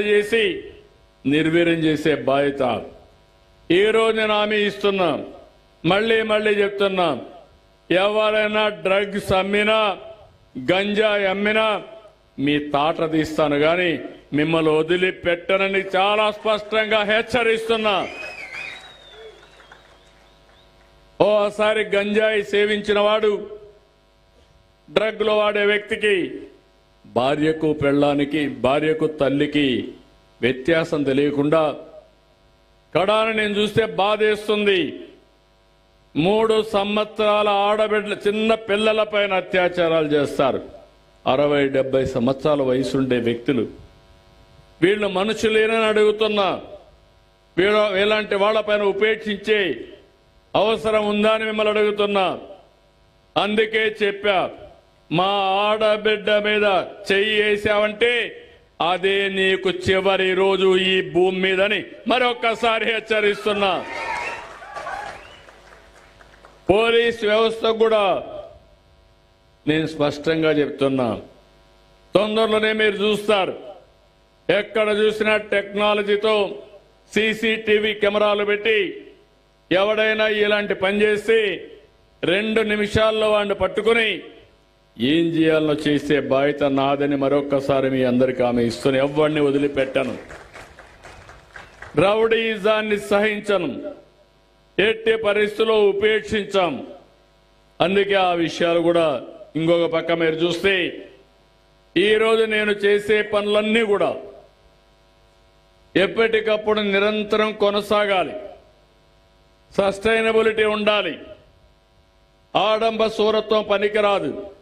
చేసి నిర్వీర్యం చేసే బాధ్యత ఈ రోజు నేను హామీ ఇస్తున్నా. మళ్ళీ మళ్ళీ చెప్తున్నా. ఎవరైనా డ్రగ్స్ అమ్మినా గంజాయి అమ్మినా మీ తాట తీస్తాను గాని మిమ్మల్ని వదిలిపెట్టనని చాలా స్పష్టంగా హెచ్చరిస్తున్నా. ఓసారి గంజాయి సేవించిన వాడు డ్రగ్లు వాడే వ్యక్తికి భార్యకు పెళ్ళానికి భార్యకు తల్లికి వ్యత్యాసం తెలియకుండా కడాన నేను చూస్తే బాధేస్తుంది. మూడు సంవత్సరాల ఆడబిడ్డల చిన్న పిల్లల పైన అత్యాచారాలు చేస్తారు. అరవై డెబ్బై సంవత్సరాల వయసుండే వ్యక్తులు. వీళ్ళు మనుషులేనని అడుగుతున్నా. వీళ్ళ ఇలాంటి వాళ్ళపైన ఉపేక్షించే అవసరం ఉందా అని మిమ్మల్ని అడుగుతున్నా. అందుకే చెప్పా. మా ఆడబిడ్డ మీద చెయ్యి వేసావంటే అదే నీకు చివరి రోజు ఈ భూమి మీదని మరొకసారి హెచ్చరిస్తున్నా. పోలీస్ వ్యవస్థ కూడా నేను స్పష్టంగా చెప్తున్నా. తొందరలోనే మీరు చూస్తారు. ఎక్కడ చూసినా టెక్నాలజీతో సీసీటీవీ కెమెరాలు పెట్టి ఎవడైనా ఇలాంటి పని చేసి రెండు నిమిషాల్లో వాడిని పట్టుకుని ఏం చేయాలనో చేసే బాధ్యత నాదని మరొక్కసారి మీ అందరికీ ఆమె ఇస్తున్న ఎవరిని వదిలిపెట్టను. రౌడీజాన్ని సహించను. ఎట్టి పరిస్థితుల్లో ఉపేక్షించాం. అందుకే ఆ విషయాలు కూడా ఇంకొక పక్క మీరు చూస్తే ఈరోజు నేను చేసే పనులన్నీ కూడా ఎప్పటికప్పుడు నిరంతరం కొనసాగాలి. సస్టైనబిలిటీ ఉండాలి. ఆడంబ సూరత్వం పనికిరాదు.